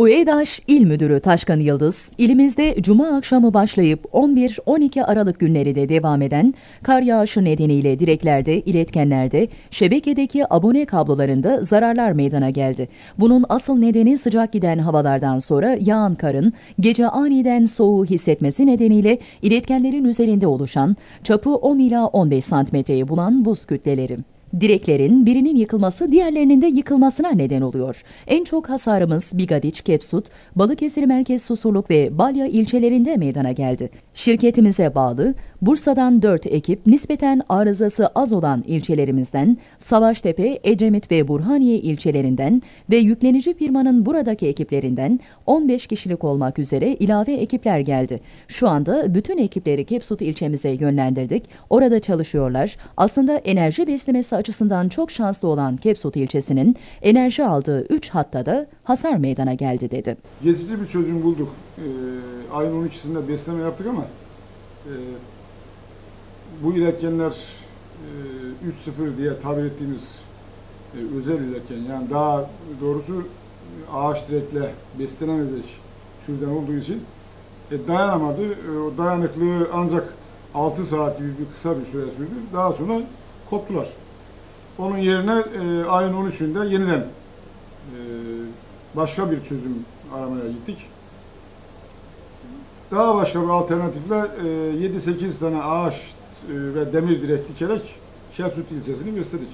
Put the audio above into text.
UEDAŞ İl Müdürü Taşkan Yıldız, ilimizde Cuma akşamı başlayıp 11-12 Aralık günleri de devam eden kar yağışı nedeniyle direklerde, iletkenlerde, şebekedeki abone kablolarında zararlar meydana geldi. Bunun asıl nedeni sıcak giden havalardan sonra yağan karın gece aniden soğuğu hissetmesi nedeniyle iletkenlerin üzerinde oluşan çapı 10 ila 15 santimetreyi bulan buz kütleleri. Direklerin birinin yıkılması diğerlerinin de yıkılmasına neden oluyor. En çok hasarımız Bigadiç, Kepsut, Balıkesir Merkez Susurluk ve Balya ilçelerinde meydana geldi. Şirketimize bağlı Bursa'dan 4 ekip nispeten arızası az olan ilçelerimizden, Savaştepe, Ecemit ve Burhaniye ilçelerinden ve yüklenici firmanın buradaki ekiplerinden 15 kişilik olmak üzere ilave ekipler geldi. Şu anda bütün ekipleri Kepsut ilçemize yönlendirdik. Orada çalışıyorlar. Aslında enerji beslemesi açısından çok şanslı olan Kepsut ilçesinin enerji aldığı 3 hatta da hasar meydana geldi dedi. Geçici bir çözüm bulduk. Ee, ayın 12'sinde besleme yaptık ama e, bu iletkenler e, 3.0 diye tabir ettiğimiz e, özel iletken yani daha doğrusu e, ağaç direkle beslenemeyecek türden olduğu için e, dayanamadı. E, o dayanıklığı ancak 6 saat gibi bir kısa bir süre sürdü. Daha sonra koptular. Onun yerine e, ayın 13'ünde yeniden e, başka bir çözüm aramaya gittik. Daha başka bir alternatifle e, 7-8 tane ağaç e, ve demir direk dikerek Şemsut ilçesini besledik.